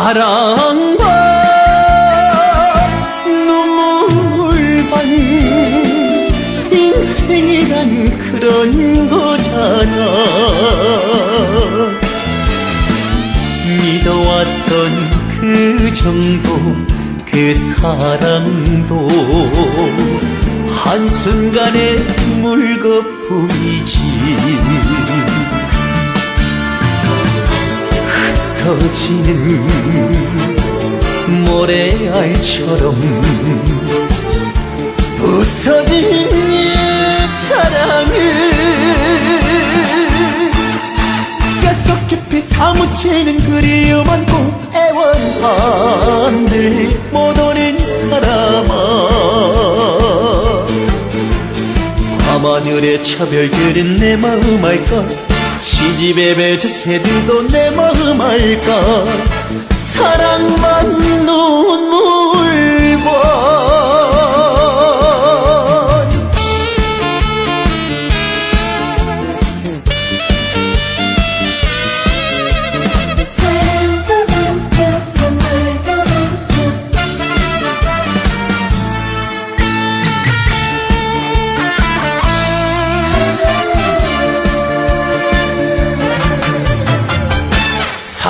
사랑과 눈물 반 인생이란 그런 거잖아. 믿어왔던 그 정도 그 사랑도 한순간의 물거품이지 흩어지는 모래알처럼 부서진 이 사랑을 가속 깊이 사무치는 그리움 안고 애원한들 못 오는 사람아. 밤하늘의 차별들은 내 마음 알까 시집에 맺어 새들도 내 마음 알까? 사랑만 눈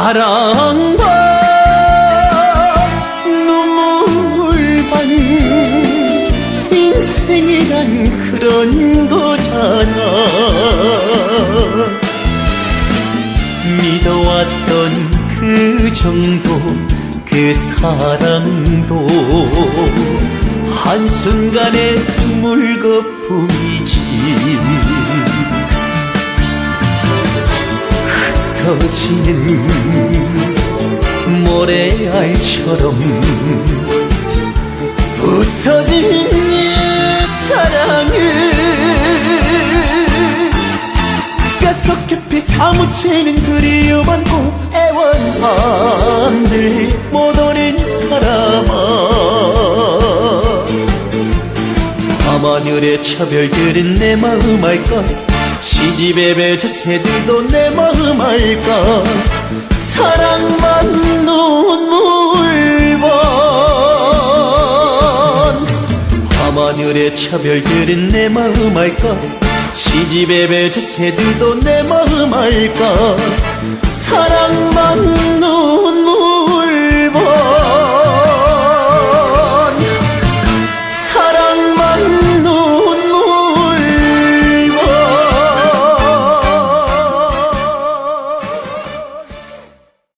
사랑과 눈물 반 인생이란 그런 거잖아. 믿어왔던 그 정도 그 사랑도 한순간의 물거품이지 흩어지는 모래알처럼 부서진 이 사랑을 가속 깊이 사무치는 그리움 안고 애원한들 못 오는 사람아. 밤하늘의 차별들은 내 마음 알까 시집에 맺어 새들도 내 마음 알까? 사랑만 눈물반 밤하늘의 차별들은 내 마음 알까? 시집에 맺어 새들도 내 마음 알까? 사랑만 눈물반